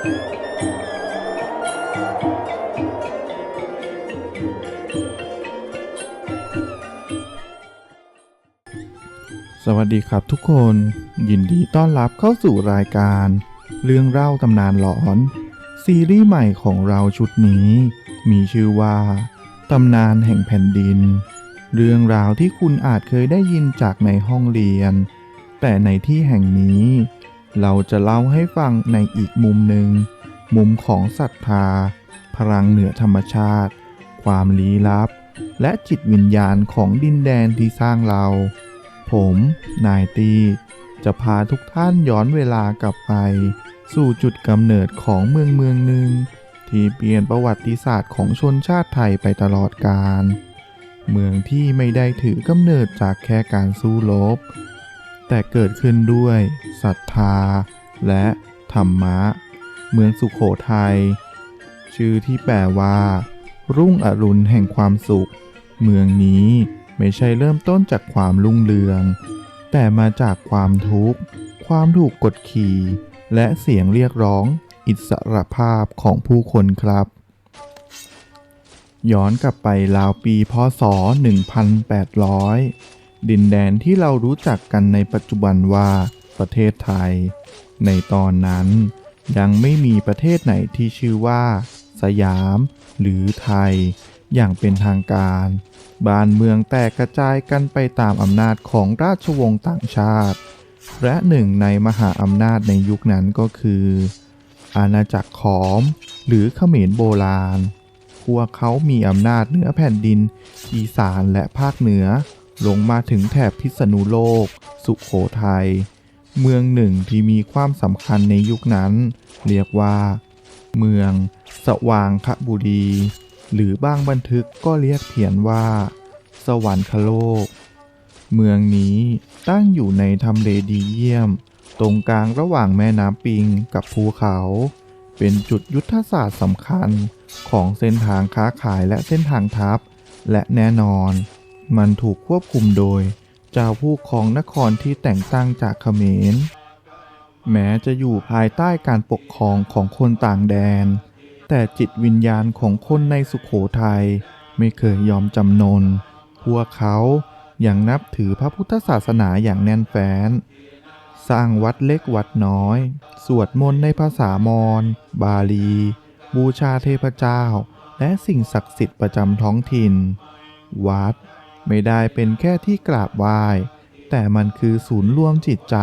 สวัสดีครับทุกคน ยินดีต้อนรับเข้าสู่รายการ เรื่องเล่าตำนานหลอน ซีรีส์ใหม่ของเราชุดนี้ มีชื่อว่าตำนานแห่งแผ่นดิน เรื่องราวที่คุณอาจเคยได้ยินจากในห้องเรียน แต่ในที่แห่งนี้ เราจะเล่าให้ฟังในอีกมุมหนึ่ง มุมของศรัทธา พลังเหนือธรรมชาติ ความลี้ลับ และจิตวิญญาณของดินแดนที่สร้างเรา ผม นายตีจะพาทุกท่านย้อนเวลากลับไป สู่จุดกำเนิดของเมืองเมืองหนึ่ง ที่เปลี่ยนประวัติศาสตร์ของชนชาติไทยไปตลอดกาลเมืองที่ไม่ได้ถือกำเนิดจากแค่การสู้รบ แต่เกิดขึ้นด้วยศรัทธา และธรรมะ เมืองสุขโขทัยชื่อที่แปลว่า รุ่งอรุณแห่งความสุข เมืองนี้ไม่ใช่เริ่มต้นจากความรุ่งเรือง แต่มาจากความทุกข์ ความถูกกดขี่ และเสียงเรียกร้อง อิสรภาพของผู้คนครับ ย้อนกลับไปราวปีพศ 1800 ดินแดนที่เรารู้จักกันในปัจจุบันว่าประเทศไทย ในตอนนั้น ยังไม่มีประเทศไหนที่ชื่อว่า สยาม หรือไทย อย่างเป็นทางการ บ้านเมืองแตกกระจายกันไปตามอำนาจของราชวงศ์ต่างชาติ และหนึ่งในมหาอำนาจในยุคนั้นก็คือ อาณาจักรขอม หรือเขมรโบราณ พวกเขามีอำนาจเหนือแผ่นดิน อีสานและภาคเหนือ ลงมาถึงแถบพิษณุโลก สุขโขทัย เมืองหนึ่งที่มีความสำคัญในยุคนั้น เรียกว่า เมือง สว่างคบุรี หรือบางบันทึกก็เรียกเพียนว่า สวรรคโลก เมืองนี้ตั้งอยู่ในทำเลดีเยี่ยม ตรงกลางระหว่างแม่น้ำปิงกับภูเขา เป็นจุดยุทธศาสตร์สำคัญของเส้นทางค้าขายและเส้นทางทัพ และแน่นอน มันถูกควบคุมโดย เจ้าผู้ครองนครที่แต่งตั้งจากเขมร แม้จะอยู่ภายใต้การปกครองของคนต่างแดน แต่จิตวิญญาณของคนในสุขโขทัยไม่เคยยอมจำนน พวกเขายังนับถือพระพุทธศาสนาอย่างแน่นแฟ้น สร้างวัดเล็กวัดน้อย สวดมนต์ในภาษามอญบาลี บูชาเทพเจ้า และสิ่งศักดิ์สิทธิ์ประจำท้องถิ่น วัด ไม่ได้เป็นแค่ที่กราบไหว้แต่มันคือศูนย์รวมจิตใจ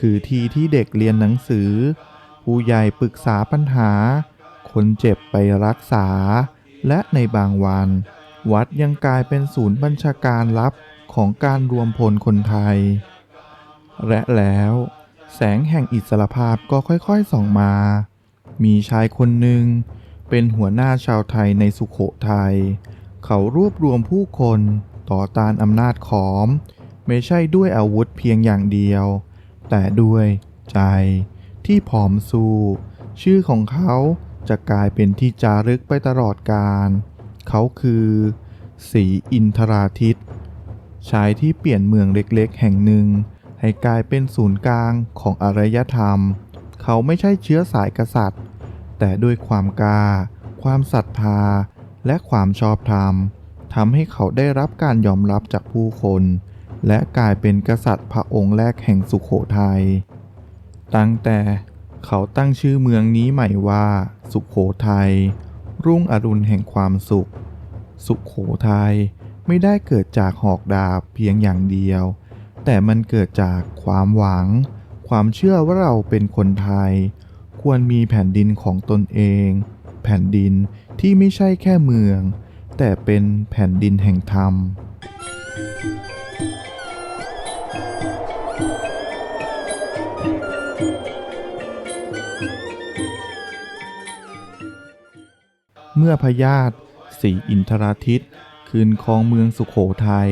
คือที่ที่เด็กเรียนหนังสือ ผู้ใหญ่ปรึกษาปัญหา คนเจ็บไปรักษา และในบางวัน วัดยังกลายเป็นศูนย์บัญชาการลับของการรวมพลคนไทย และแล้ว แสงแห่งอิสรภาพก็ค่อยๆส่องมา มีชายคนหนึ่ง เป็นหัวหน้าชาวไทยในสุขโขทัยเขารวบรวมผู้คน ต่อต้านอำนาจขอม ไม่ใช่ด้วยอาวุธเพียงอย่างเดียว แต่ด้วยใจที่ผอมสู้ ชื่อของเขาจะกลายเป็นที่จารึกไปตลอดกาลเขาคือศรีอินทราทิตชายที่เปลี่ยนเมืองเล็กๆ แห่งหนึ่ง ให้กลายเป็นศูนย์กลางของอารยธรรม เขาไม่ใช่เชื้อสายกษัตริย์ แต่ด้วยความกล้า ความศรัทธา และความชอบธรรม ทำให้เขาได้รับการยอมรับจากผู้คน และกลายเป็นกษัตริย์พระองค์แรกแห่งสุขโขทัย ตั้งแต่เขาตั้งชื่อเมืองนี้ใหม่ว่า สุขโขทัย รุ่งอรุณแห่งความสุข สุขโขทัยไม่ได้เกิดจากหอกดาบเพียงอย่างเดียว แต่มันเกิดจากความหวัง ความเชื่อว่าเราเป็นคนไทย ควรมีแผ่นดินของตนเอง แผ่นดินที่ไม่ใช่แค่เมือง แต่เป็นแผ่นดินแห่งธรรม เมื่อพญาตศรีอินทราทิตคืนครองเมืองสุขโขทัย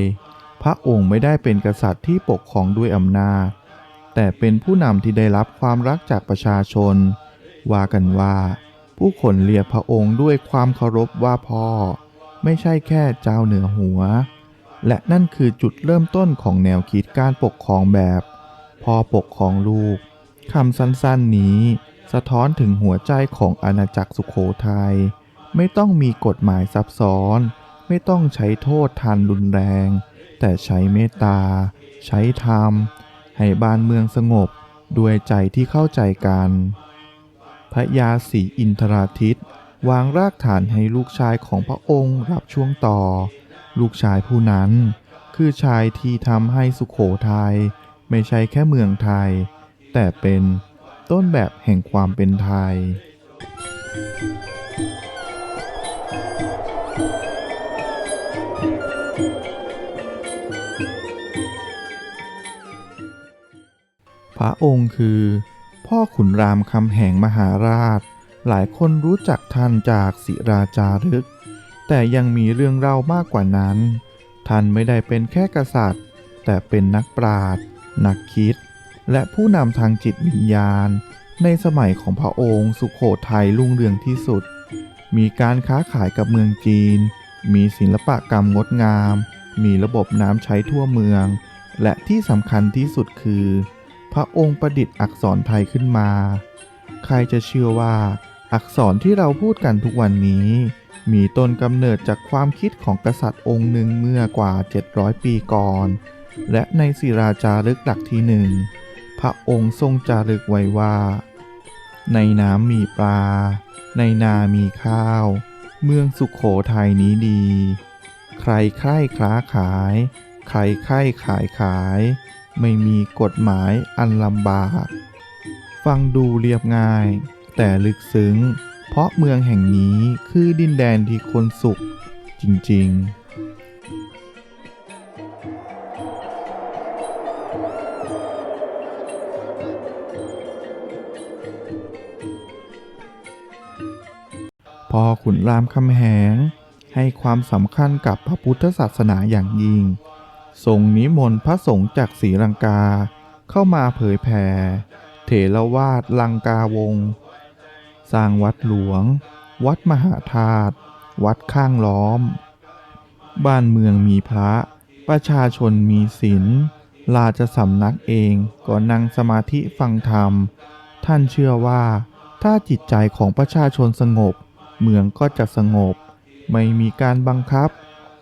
พระองค์ไม่ได้เป็นกษัตริย์ที่ปกครองด้วยอำนาจ แต่เป็นผู้นำที่ได้รับความรักจากประชาชน ว่ากันว่า ผู้คนเรียกพระองค์ด้วยความเคารพว่าพ่อ ไม่ใช่แค่เจ้าเหนือหัว และนั่นคือจุดเริ่มต้นของแนวคิดการปกครองแบบพ่อปกครองลูกคำสั้นๆนี้ สะท้อนถึงหัวใจของอาณาจักรสุขโขทัยไม่ต้องมีกฎหมายซับซ้อน ไม่ต้องใช้โทษทานรุนแรง แต่ใช้เมตตา ใช้ธรรม ให้บ้านเมืองสงบ ด้วยใจที่เข้าใจกัน พระยาศรีอินทราทิต วางรากฐานให้ลูกชายของพระองค์รับช่วงต่อ ลูกชายผู้นั้นคือชายที่ทำให้สุขโขทัยไม่ใช่แค่เมืองไทย แต่เป็นต้นแบบแห่งความเป็นไทย พระองค์คือ พ่อขุนรามคำแหงมหาราช หลายคนรู้จักท่านจากศิราจารึก แต่ยังมีเรื่องเล่ามากกว่านั้น ท่านไม่ได้เป็นแค่กษัตริย์ แต่เป็นนักปราชญ์นักคิด และผู้นำทางจิตวิญญาณ ในสมัยของพระองค์สุขโขทัยรุ่งเรืองที่สุด มีการค้าขายกับเมืองจีน มีศิลปกรรมงดงาม มีระบบน้ำใช้ทั่วเมือง และที่สำคัญที่สุดคือ พระองค์ประดิษฐ์อักษรไทยขึ้นมาใครจะเชื่อว่า อักษรที่เราพูดกันทุกวันนี้ มีต้นกำเนิดจากความคิดของกษัตริย์องค์หนึ่งเมื่อกว่า 700 ปีก่อน และในศิราจารึกหลักที่หนึ่งพระองค์ทรงจารึกไว้ว่า ในน้ำมีปลา ในนามีข้าว เมืองสุขโขทัยนี้ดี ใครใคร่ค้าขาย ใครใคร่ขายขาย ไม่มีกฎหมายอันลำบาก ฟังดูเรียบง่าย แต่ลึกซึ้ง เพราะเมืองแห่งนี้คือดินแดนที่คนสุขจริง ๆพอขุนรามคำแหง ให้ความสำคัญกับพระพุทธศาสนาอย่างยิ่งทรงนิมนต์พระสงฆ์จากศรีลังกา เข้ามาเผยแผ่เถรวาทลังกาวงศ์ สร้างวัดหลวง วัดมหาธาตุ วัดข้างล้อม บ้านเมืองมีพระ ประชาชนมีศีล ราชสำนักเองก็นั่งสมาธิฟังธรรม ท่านเชื่อว่า ถ้าจิตใจของประชาชนสงบ เมืองก็จะสงบ ไม่มีการบังคับ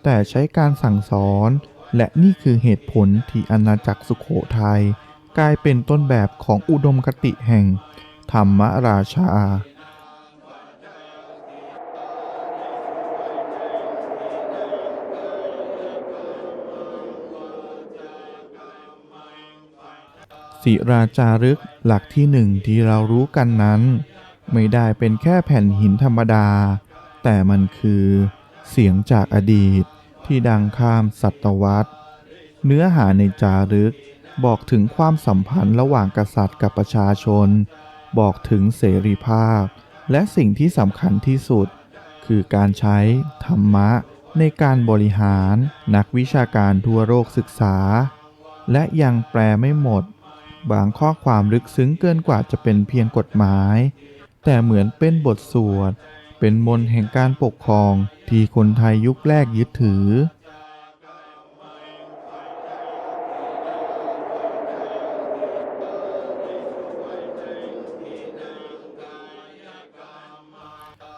แต่ใช้การสั่งสอน และนี่คือเหตุผลที่อาณาจักรสุขโขทัยกลายเป็นต้นแบบของอุดมคติแห่ง ธรรมราชา ศิราจารึกหลักที่หนึ่งที่เรารู้กันนั้น ไม่ได้เป็นแค่แผ่นหินธรรมดา แต่มันคือเสียงจากอดีตที่ดังข้ามศตวรรษ เนื้อหาในจารึกบอกถึงความสัมพันธ์ระหว่างกษัตริย์กับประชาชน บอกถึงเสรีภาพ และสิ่งที่สำคัญที่สุด คือการใช้ธรรมะในการบริหารนักวิชาการทั่วโลกศึกษา และยังแปลไม่หมด บางข้อความลึกซึ้งเกินกว่าจะเป็นเพียงกฎหมาย แต่เหมือนเป็นบทสวด เป็นมนแห่งการปกครองที่คนไทยยุคแรกยึดถือ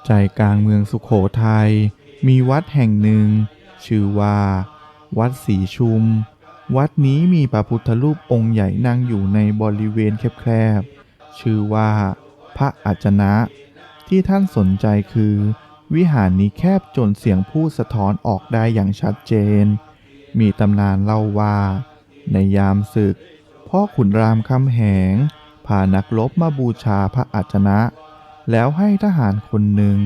ใจกลางเมืองสุขโขทัยมีวัดแห่งหนึ่ง ชื่อว่า วัดศรีชุม วัดนี้มีพระพุทธรูปองค์ใหญ่นั่งอยู่ในบริเวณแคบๆ ชื่อว่าพระอาจนะ ที่ท่านสนใจคือ วิหารนี้แคบจนเสียงพูดสะท้อนออกได้อย่างชัดเจน มีตำนานเล่าว่า ในยามศึก พ่อขุนรามคำแหง พานักรบมาบูชาพระอาจนะ แล้วให้ทหารคนหนึ่ง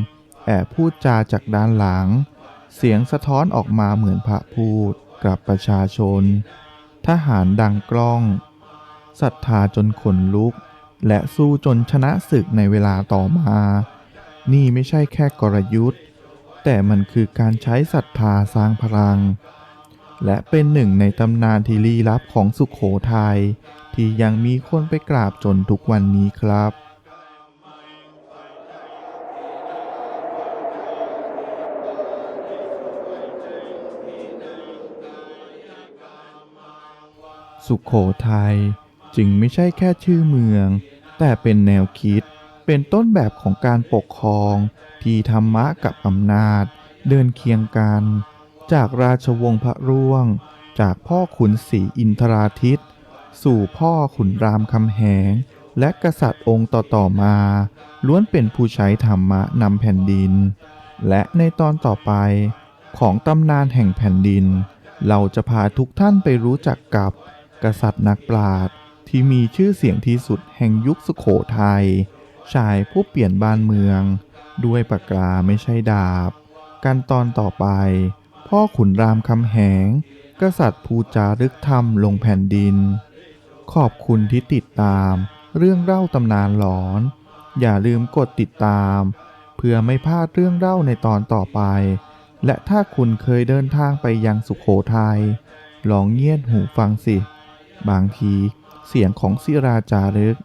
แอบพูดจาจากด้านหลัง เสียงสะท้อนออกมาเหมือนพระพูด กับประชาชน ทหารดังกล้องศรัทธาจนขนลุก และสู้จนชนะศึกในเวลาต่อมา นี่ไม่ใช่แค่กลยุทธ์ แต่มันคือการใช้ศรัทธาสร้างพลัง และเป็นหนึ่งในตำนานที่ลี้ลับของสุขโขทัยที่ยังมีคนไปกราบจนทุกวันนี้ครับ สุขโขทัยจึงไม่ใช่แค่ชื่อเมือง แต่เป็นแนวคิด เป็นต้นแบบของการปกครอง ที่ธรรมะกับอำนาจ เดินเคียงกัน จากราชวงศ์พระร่วง จากพ่อขุนศรีอินทราทิตสู่พ่อขุนรามคำแหง และกษัตริย์องค์ต่อๆมา ล้วนเป็นผู้ใช้ธรรมะนำแผ่นดิน และในตอนต่อไป ของตำนานแห่งแผ่นดิน เราจะพาทุกท่านไปรู้จักกับ กษัตริย์นักปราชญ์ที่มีชื่อเสียงที่สุดแห่งยุคสุขโขทัยชายผู้เปลี่ยนบ้านเมือง ด้วยปากกาไม่ใช่ดาบกันตอนต่อไป พ่อขุนรามคำแหง กษัตริย์ภูจารึกธรรมลงแผ่นดิน ขอบคุณที่ติดตามเรื่องเล่าตำนานหลอน อย่าลืมกดติดตาม เพื่อไม่พลาดเรื่องเล่าในตอนต่อไป และถ้าคุณเคยเดินทางไปยังสุขโขทัยลองเงียบหูฟังสิ บางทีเสียงของศิราจารึก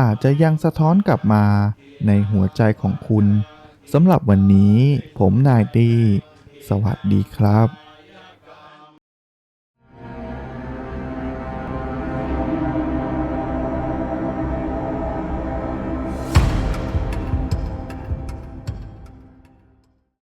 อาจจะยังสะท้อนกลับมาในหัวใจของคุณสำหรับวันนี้ผมนายตีสวัสดีครับ